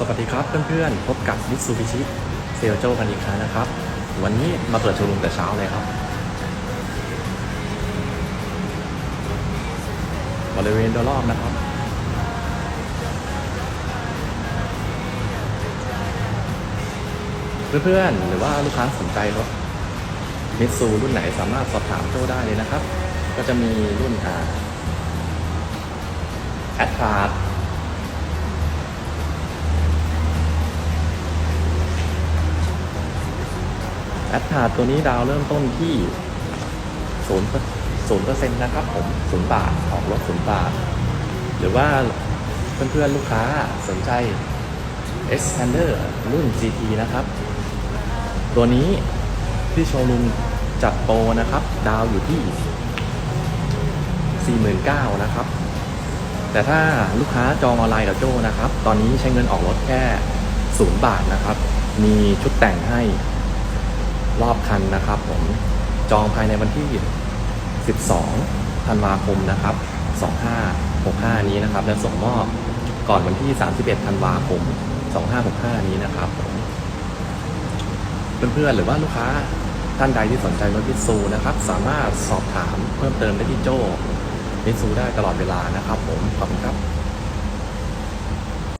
สวัสดีครับเพื่อนๆ พบกับมิตซูบิชิเซลโจกันอีกครั้งนะครับ วันนี้มาเปิดโชว์รูมแต่เช้าเลยครับ บริเวณโดยรอบนะครับ เพื่อนๆ หรือว่าลูกค้าสนใจรถมิตซูรุ่นไหนสามารถสอบถามโจได้เลยนะครับ ก็จะมีรุ่นอ่าแอดพาร์ ดพาตัวนี้ดาวเริ่มต้นที่ศูนย์ศูนย์เปอร์เซ็นต์นะครับผมศูนย์บาทออกรถศูนย์บาท หรือว่าเพื่อนๆลูกค้าสนใจ Expander รุ่น GT นะครับ ตัวนี้ที่โชว์รูมจัดโปรนะครับ ดาวอยู่ที่ 49,000นะครับ แต่ถ้าลูกค้าจองออนไลน์กับโจ้นะครับ ตอนนี้ใช้เงินออกรถแค่ 0 บาทนะครับ มีชุดแต่งให้ รอบคันนะครับผมจองภายในวันที่ 12 ธันวาคมนะครับ 2565 นี้นะครับ และส่งมอบก่อนวันที่ 31 ธันวาคม 2565 นี้นะครับผมเพื่อนๆหรือว่าลูกค้าท่านใดที่สนใจรถมิซูนะครับ สามารถสอบถามเพิ่มเติมได้ที่โจ้มิซูได้ตลอดเวลานะครับผม ขอบคุณครับ